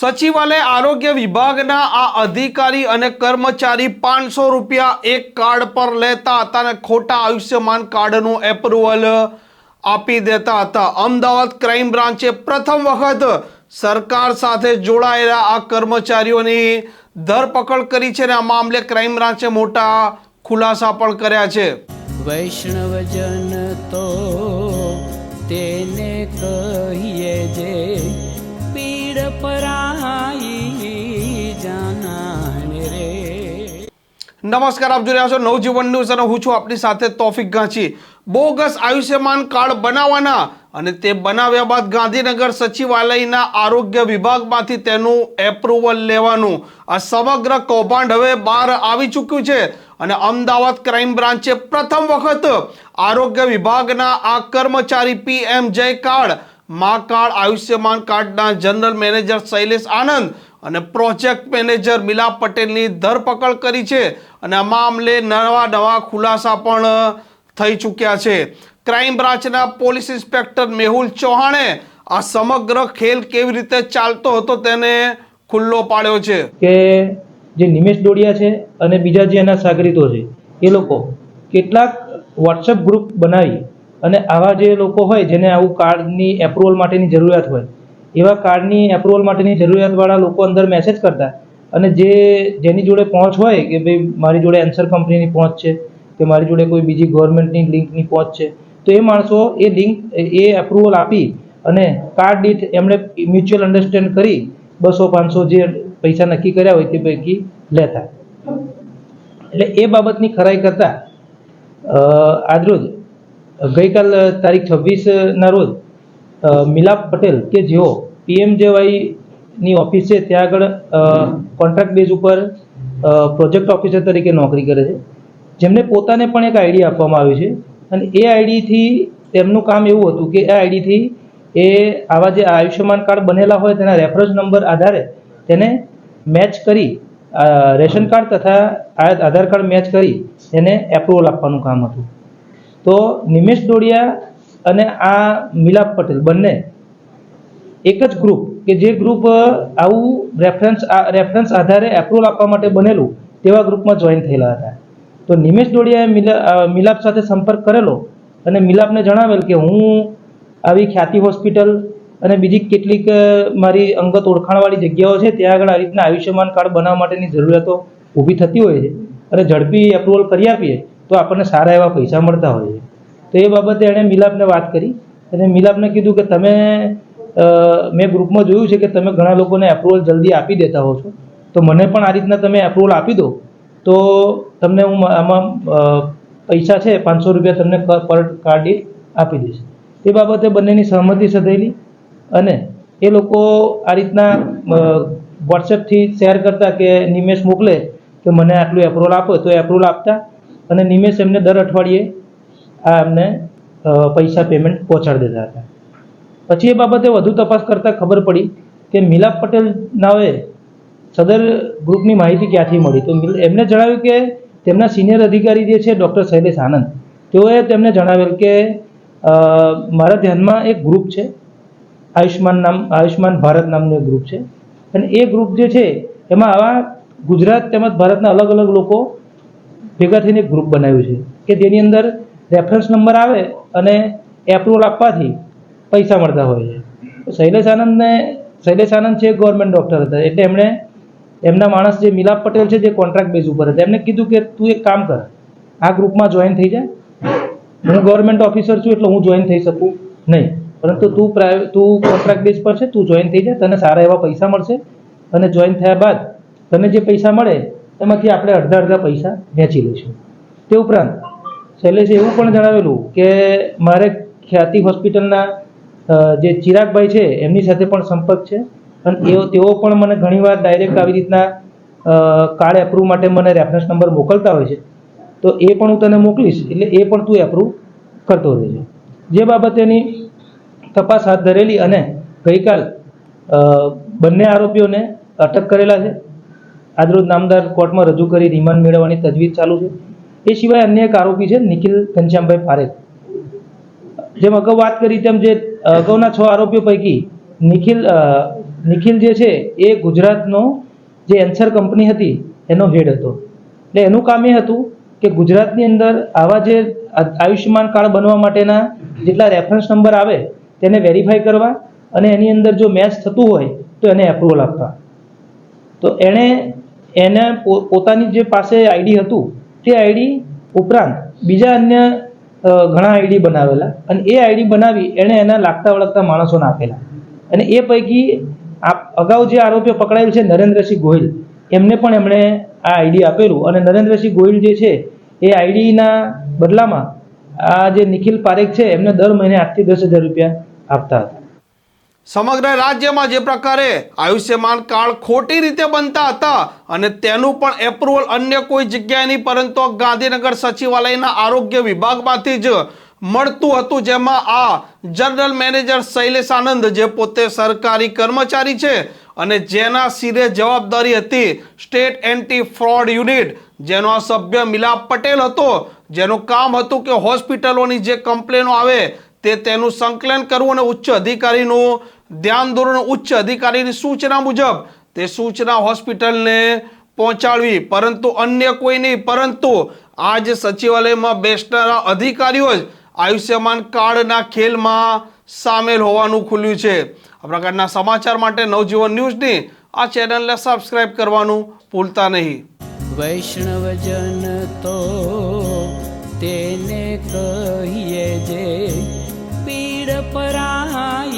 સચિવાલય આરોગ્ય વિભાગના આ અધિકારી અને કર્મચારી પાંચસો રૂપિયા એક કાર્ડ પર લેતા હતા અને ખોટા આયુષ્યમાન કાર્ડનું એપ્રુવલ આપી દેતા હતા. અમદાવાદ ક્રાઇમ બ્રાન્ચે પ્રથમ વખત સરકાર સાથે જોડાયેલા આ કર્મચારીઓની ધરપકડ કરી છે અને આ મામલે ક્રાઇમ બ્રાન્ચે મોટા ખુલાસા પણ કર્યા છે. વૈષ્ણવજન તો તેને કહીએ જે નમસ્કાર, આપ જોઈ રહ્યા છો નવજીવન ન્યૂઝ અને હું છું આપની સાથે તોફિક ગાંચી. બોગસ આયુષ્યમાન કાર્ડ બનાવવાના અને તે બનાવ્યા બાદ ગાંધીનગર સચિવાલયના આરોગ્ય વિભાગમાંથી તેનું એપ્રુવલ લેવાનું. આ સમગ્ર કૌભાંડ હવે બહાર આવી ચૂક્યું છે અને અમદાવાદ ક્રાઇમ બ્રાન્ચે પ્રથમ વખત આરોગ્ય વિભાગના આ કર્મચારી પીએમ જય કાર્ડ મા કાર્ડ આયુષ્યમાન કાર્ડના જનરલ મેનેજર શૈલેષ આનંદ અને પ્રોજેક્ટ મેનેજર મિલા પટેલની ધરપકડ કરી છે અને આ મામલે નવા નવા ખુલાસા પણ થઈ ચૂક્યા છે. ક્રાઇમ બ્રાન્ચના પોલીસ ઇન્સ્પેક્ટર મેહુલ ચૌહાણે આ સમગ્ર ખેલ કેવી રીતે ચાલતો હતો તેને ખુલ્લો પાડ્યો છે. કે જે નિમેશ ડોડિયા છે અને બીજા જે એના સાગરીતો છે, એ લોકો કેટલાક વોટ્સએપ ગ્રુપ બનાવી અને આવા જે લોકો હોય જેને આવું કાર્ડની એપ્રુવલ માટેની જરૂરિયાત હોય એવા કાર્ડની એપ્રુવલ માટેની જરૂરિયાતવાળા લોકો અંદર મેસેજ કરતા. અને જે જેની જોડે પહોંચ હોય કે ભાઈ મારી જોડે એન્સર કંપનીની પહોંચ છે, કે મારી જોડે કોઈ બીજી ગવર્મેન્ટની લિંકની પહોંચ છે, તો એ માણસો એ લિંક એ એપ્રુવલ આપી અને કાર્ડ દીઠ એમણે મ્યુચ્યુઅલ અન્ડરસ્ટેન્ડ કરી બસો, પાંચસો જે પૈસા નક્કી કર્યા હોય તે પૈકી લેતા. એટલે એ બાબતની ખરાઈ કરતા આજરોજ, ગઈકાલ તારીખ છવ્વીસના રોજ મિલાપ પટેલ કે જેઓ પીએમજેવાયની ઓફિસ છે, ત્યાં આગળ કોન્ટ્રાક્ટ બેઝ ઉપર પ્રોજેક્ટ ઓફિસર તરીકે નોકરી કરે છે. જેમને પોતાને પણ એક આઈડી આપવામાં આવ્યું છે. અને એ આઈડીથી તેમનું કામ એવું હતું કે એ આઈડીથી એ આવા જે આયુષ્યમાન કાર્ડ બનેલા હોય, તેના રેફરન્સ નંબર આધારે તેને મેચ કરી રેશન કાર્ડ તથા આધાર કાર્ડ મેચ કરી એને એપ્રુવલ આપવાનું કામ હતું. તો નિમેશ ડોડિયા અને આ મિલાપ પટેલ, બંને. એક જ ગ્રુપ કે જે ગ્રુપ આવું રેફરન્સ રેફરન્સ આધારે એપ્રુવલ આપવા માટે બનેલું, તેવા ગ્રુપમાં જોઈન થયેલા હતા. તો નિમેશ ડોડિયાએ મિલાપ સાથે સંપર્ક કરેલો અને મિલાપને જણાવેલ કે હું આવી ખ્યાતિ હોસ્પિટલ અને બીજી કેટલીક મારી અંગત ઓળખાણવાળી જગ્યાઓ છે, ત્યાં આગળ આ રીતના આયુષ્યમાન કાર્ડ બનાવવા માટેની જરૂરિયાતો ઊભી થતી હોય છે અને ઝડપી એપ્રુવલ કરી આપીએ, તો આપણને સારા એવા પૈસા મળતા હોય છે. તો એ બાબતે એણે મિલાપને વાત કરી અને મિલાપને કીધું કે તમે મેં ગ્રુપમાં જોયું છે કે તમે ઘણા લોકોને એપ્રુવલ જલ્દી આપી દેતા હો છો. તો મને પણ આ રીતના તમે એપ્રુવલ આપી દો. તો તમને હું આમાં પૈસા છે પાંચસો રૂપિયા તમને પર કાર્ડ આપી દઈશ. તે બાબતે બંનેની સહમતિ સધેલી અને એ લોકો આ રીતના વોટ્સએપથી શેર કરતા કે નિમેશ મોકલે કે મને આટલું એપ્રુવલ આપો તો એપ્રુવલ આપતા અને નિમેશ એમને દર અઠવાડિયે આ એમને પૈસા પેમેન્ટ પહોંચાડી દેતા હતા. પછી એ બાબતે વધુ તપાસ કરતાં ખબર પડી કે મિલાપ પટેલ નાવે સદર ગ્રુપની માહિતી ક્યાંથી મળી? તો એમને જણાવ્યું કે તેમના સિનિયર અધિકારી જે છે ડૉક્ટર શૈલેષ આનંદ, તેઓએ તેમને જણાવેલ કે મારા ધ્યાનમાં એક ગ્રુપ છે, આયુષ્માન નામ, આયુષ્માન ભારત નામનું એક ગ્રુપ છે. અને એ ગ્રુપ જે છે, એમાં આવા ગુજરાત તેમજ ભારતના અલગ અલગ લોકો ભેગા થઈને એક ગ્રુપ બનાવ્યું છે, કે જેની અંદર રેફરન્સ નંબર આવે અને એપ્રુવલ આપવાથી પૈસા મળતા હોય છે. શૈલેષ આનંદને, શૈલેષ આનંદ છે ગવર્મેન્ટ ડૉક્ટર હતા. એટલે એમણે એમના માણસ જે મિલાપ પટેલ છે, જે કોન્ટ્રાક્ટ બેઝ ઉપર હતા. એમને કીધું કે તું એક કામ કર. આ ગ્રુપમાં જોઈન થઈ જા. હું ગવર્મેન્ટ ઓફિસર છું એટલે હું જોઈન થઈ શકું નહીં. પરંતુ તું પ્રાઇવેટ તું કોન્ટ્રાક્ટ બેઝ પર છે, તું જોઈન થઈ જા. તને સારા એવા પૈસા મળશે. અને જોઈન થયા બાદ તને જે પૈસા મળે, એમાંથી આપણે અડધા અડધા પૈસા વહેંચી લઈશું. તે ઉપરાંત શૈલેષે એવું પણ જણાવેલું કે મારે ખ્યાતિ હોસ્પિટલના જે ચિરાગભાઈ છે, એમની સાથે પણ સંપર્ક છે. અને એઓ તેઓ પણ મને ઘણીવાર ડાયરેક્ટ આવી રીતના કાર્ડ એપ્રુવ માટે મને રેફરન્સ નંબર મોકલતા હોય છે. તો એ પણ હું તને મોકલીશ, એટલે એ પણ તું એપ્રુવ કરતો રહેજો. જે બાબતેની તપાસ હાથ ધરેલી અને ગઈકાલ બંને આરોપીઓને અટક કરેલા છે. આજરોજ નામદાર કોર્ટમાં રજૂ કરી રિમાન્ડ મેળવવાની તજવીજ ચાલુ છે. એ સિવાય અન્ય એક આરોપી છે નિખિલ ઘનશ્યામભાઈ પારેખ. જેમ અગાઉ વાત કરી તેમ જે અગાઉના છ આરોપીઓ પૈકી નિખિલ નિખિલ જે છે એ ગુજરાતનો જે એન્સર કંપની હતી એનો હેડ હતો. એટલે એનું કામ એ હતું કે ગુજરાતની અંદર આવા જે આયુષ્યમાન કાર્ડ બનવા માટેના જેટલા રેફરન્સ નંબર આવે તેને વેરીફાઈ કરવા અને એની અંદર જો મેચ થતું હોય તો એને એપ્રુવલ આપવા. તો એણે, એને પોતાની જે પાસે આઈડી હતું તે આઈડી ઉપરાંત બીજા અન્ય ઘણા આઈડી બનાવેલા. અને એ આઈડી બનાવી એણે એના લાગતા વળગતા માણસોને આપેલા. અને એ પૈકી આ અગાઉ જે આરોપીઓ પકડાયેલ છે નરેન્દ્રસિંહ ગોહિલ, એમને પણ એમણે આ આઈડી આપેલું. અને નરેન્દ્રસિંહ ગોહિલ જે છે, એ આઈડીના બદલામાં આ જે નિખિલ પારેખ છે, એમને દર મહિને આઠથી દસ હજાર રૂપિયા આપતા હતા. સમગ્ર રાજ્યમાં જે પ્રકારે આયુષ્યમાન કાર્ડ ખોટી રીતે બનતા હતા અને તેનું પણ એપ્રુવલ અન્ય કોઈ જગ્યાએ નહીં, પરંતુ ગાંધીનગર સચિવાલયના આરોગ્ય વિભાગમાંથી જ મળતું હતું, જેમાં આ જનરલ મેનેજર શૈલેષ આનંદ, જે પોતે સરકારી કર્મચારી છે અને જેના સિરે જવાબદારી હતી સ્ટેટ એન્ટી ફ્રોડ યુનિટ, જેનો આ સભ્ય મિલાપ પટેલ હતો, જેનું કામ હતું કે હોસ્પિટલોની જે કમ્પ્લેનો આવે તે તેનું સંકલન કરવું અને ઉચ્ચ અધિકારીનું ધ્યાન ધોરણ ઉચ્ચ અધિકારીની સૂચના મુજબ તે સૂચના હોસ્પિટલને પહોંચાડવી, પરંતુ અન્ય કોઈ નહીં, પરંતુ આ જે સચિવાલયમાં બેસનારા અધિકારીઓ જ આયુષ્યમાન કાર્ડના ખેલમાં સામેલ હોવાનું ખુલ્યું છે. આ પ્રકારના સમાચાર માટે નવજીવન ન્યૂઝની આ ચેનલને સબસ્ક્રાઇબ કરવાનું ભૂલતા નહીં. વૈષ્ણવજન તો તેને કહીએ જે પીડ પરાઈ